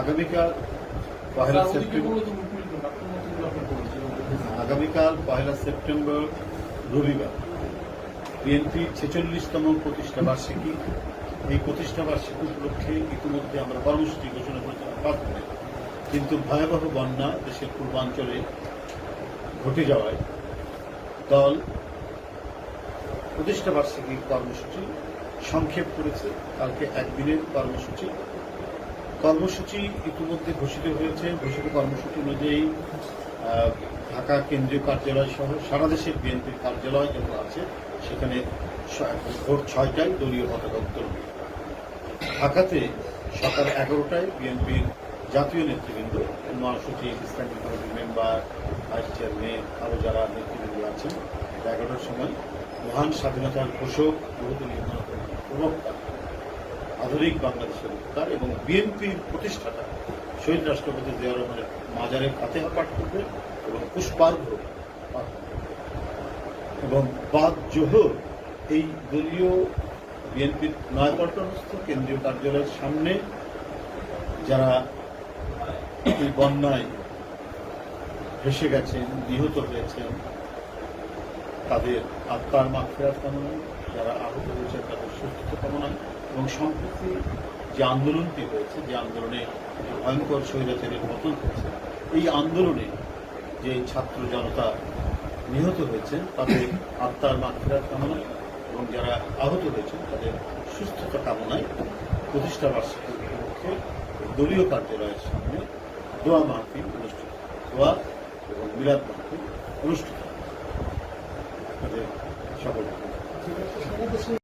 আগামীকাল পহেলা সেপ্টেম্বর আগামীকাল পহেলা সেপ্টেম্বর রবিবার। বিএনপি ছেচল্লিশতম প্রতিষ্ঠা বার্ষিকী। এই প্রতিষ্ঠা বার্ষিকী উপলক্ষে ইতিমধ্যে আমরা কর্মসূচি ঘোষণা করেছিলাম পাঁচ কিন্তু ভয়াবহ বন্যা দেশের পূর্বাঞ্চলে ঘটে যাওয়ায় দল প্রতিষ্ঠা বার্ষিকী কর্মসূচি সংক্ষেপ করেছে কালকে একদিনের কর্মসূচি। কর্মসূচি ইতিমধ্যে ঘোষিত হয়েছে। ঘোষিত কর্মসূচি অনুযায়ী ঢাকা কেন্দ্রীয় কার্যালয় সহ সারা দেশের বিএনপির কার্যালয় যেগুলো আছে, সেখানে ভোর ছয়টায় দলীয় পতাকা উত্তোলন ঢাকাতে সকাল এগারোটায় বিএনপির জাতীয় নেতৃবৃন্দ মহাসচিব ইসলামিক কমিটির মেম্বার, ভাইস চেয়ারম্যান আরও যারা নেতৃবৃন্দ আছেন এগারোটার সময় মহান স্বাধীনতার ঘোষক প্রবক্তা আধুনিক বাংলাদেশের উত্তার এবং বিএনপির প্রতিষ্ঠাতা শহীদ রাষ্ট্রপতি জিয়া রহমানের মাজারে ফাতেহা পাঠ করবে এবং পুষ্পার্ঘ এবং বাদ জোহর, এই দলীয় বিএনপির নয়াপল্টনস্থ কেন্দ্রীয় কার্যালয়ের সামনে, যারা এই বন্যায় ভেসে গেছেন, নিহত হয়েছেন তাদের আত্মার মাফেরাত কামনা যারা আহত হয়েছেন তাদের সুস্থতা কামনায় এবং সম্প্রতি যে আন্দোলনটি হয়েছে, যে আন্দোলনে ভয়ঙ্কর স্বৈরাচারের পতন হয়েছে, এই আন্দোলনে যে ছাত্র জনতা নিহত হয়েছেন, তাদের আত্মার মাফেরাত কামনায় এবং যারা আহত হয়েছেন, তাদের সুস্থতা কামনায় প্রতিষ্ঠা বার্ষিকী উপলক্ষে দলীয় কার্যালয়ের সামনে দোয়া মাহফিল অনুষ্ঠিত দোয়া এবং মিলাদ মাহফিল অনুষ্ঠিত সকলকে